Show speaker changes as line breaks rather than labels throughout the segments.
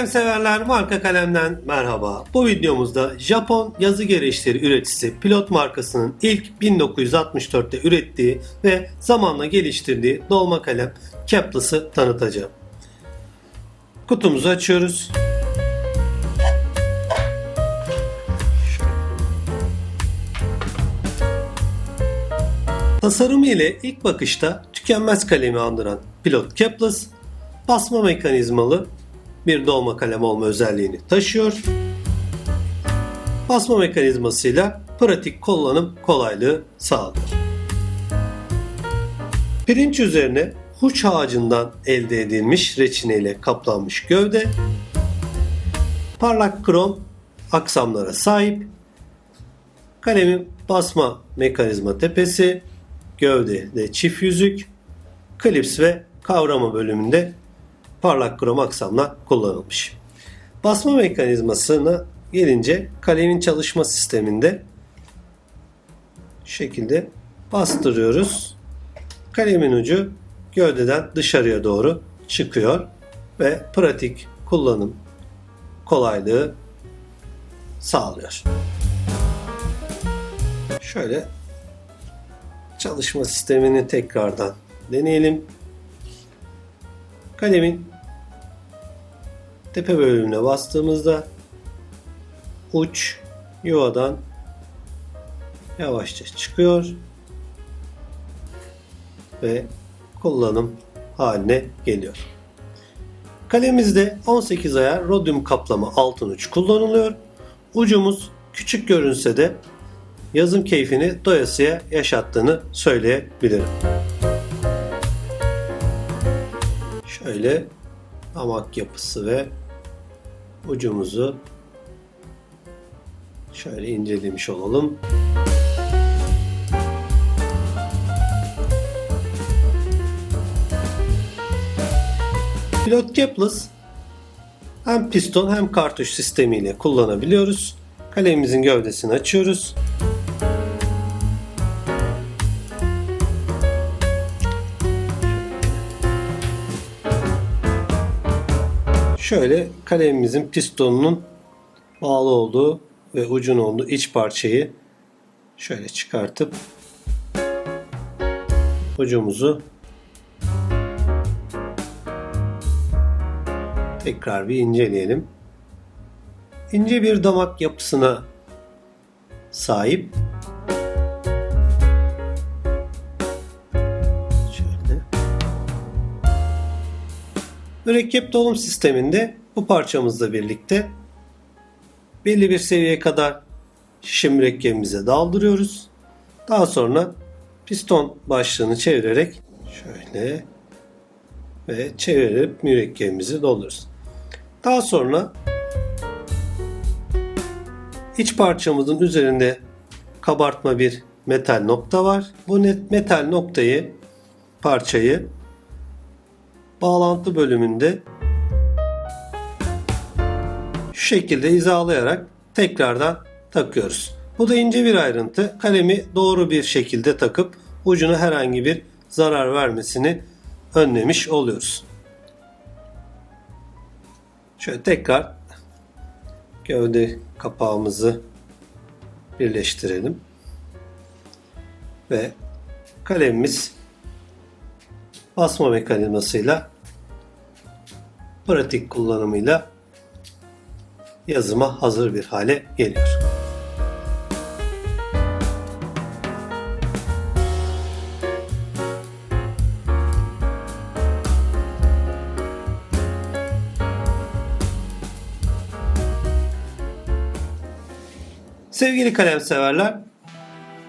kalem severler marka kalemden merhaba. Bu videomuzda Japon yazı gereçleri üreticisi Pilot markasının ilk 1964'te ürettiği ve zamanla geliştirdiği dolma kalem Keplus'ı tanıtacağım. Kutumuzu açıyoruz. Tasarımı ile ilk bakışta tükenmez kalemi andıran Pilot Keplus, basma mekanizmalı bir dolma kalem olma özelliğini taşıyor. Basma mekanizmasıyla pratik kullanım kolaylığı sağlıyor. Pirinç üzerine huç ağacından elde edilmiş reçine ile kaplanmış gövde, parlak krom aksamlara sahip, kalemin basma mekanizma tepesi, gövdede çift yüzük, klips ve kavrama bölümünde parlak krom aksamla kullanılmış. Basma mekanizmasına gelince kalemin çalışma sisteminde şekilde bastırıyoruz. Kalemin ucu gövdeden dışarıya doğru çıkıyor ve pratik kullanım kolaylığı sağlıyor. Şöyle çalışma sistemini tekrardan deneyelim. Kalemin tepe bölümüne bastığımızda uç yuvadan yavaşça çıkıyor ve kullanım haline geliyor. Kalemimizde 18 ayar rodyum kaplama altın uç kullanılıyor. Ucumuz küçük görünse de yazım keyfini doyasıya yaşattığını söyleyebilirim. Şöyle hamak yapısı ve ucumuzu şöyle incelemiş olalım. Pilot Keplus hem piston hem kartuş sistemiyle kullanabiliyoruz. Kalemimizin gövdesini açıyoruz. Şöyle kalemimizin pistonunun bağlı olduğu ve ucun olduğu iç parçayı şöyle çıkartıp ucumuzu tekrar bir inceleyelim. İnce bir damak yapısına sahip. Mürekkep dolum sisteminde bu parçamızla birlikte belli bir seviyeye kadar şişe mürekkebimize daldırıyoruz. Daha sonra piston başlığını çevirerek şöyle ve çevirip mürekkebimizi dolduruyoruz. Daha sonra iç parçamızın üzerinde kabartma bir metal nokta var. Bu net metal noktayı parçayı bağlantı bölümünde şu şekilde hizalayarak tekrardan takıyoruz. Bu da ince bir ayrıntı. Kalemi doğru bir şekilde takıp ucuna herhangi bir zarar vermesini önlemiş oluyoruz. Şöyle tekrar gövde kapağımızı birleştirelim. Ve kalemimiz basma mekanizmasıyla pratik kullanımıyla yazıma hazır bir hale geliyor. Sevgili kalem severler,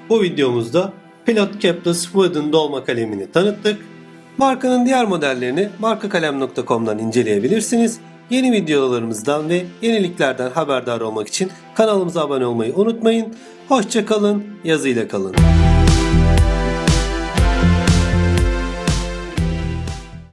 bu videomuzda Pilot Keplus Wooden dolma kalemini tanıttık. Markanın diğer modellerini markakalem.com'dan inceleyebilirsiniz. Yeni videolarımızdan ve yeniliklerden haberdar olmak için kanalımıza abone olmayı unutmayın. Hoşçakalın, yazıyla kalın.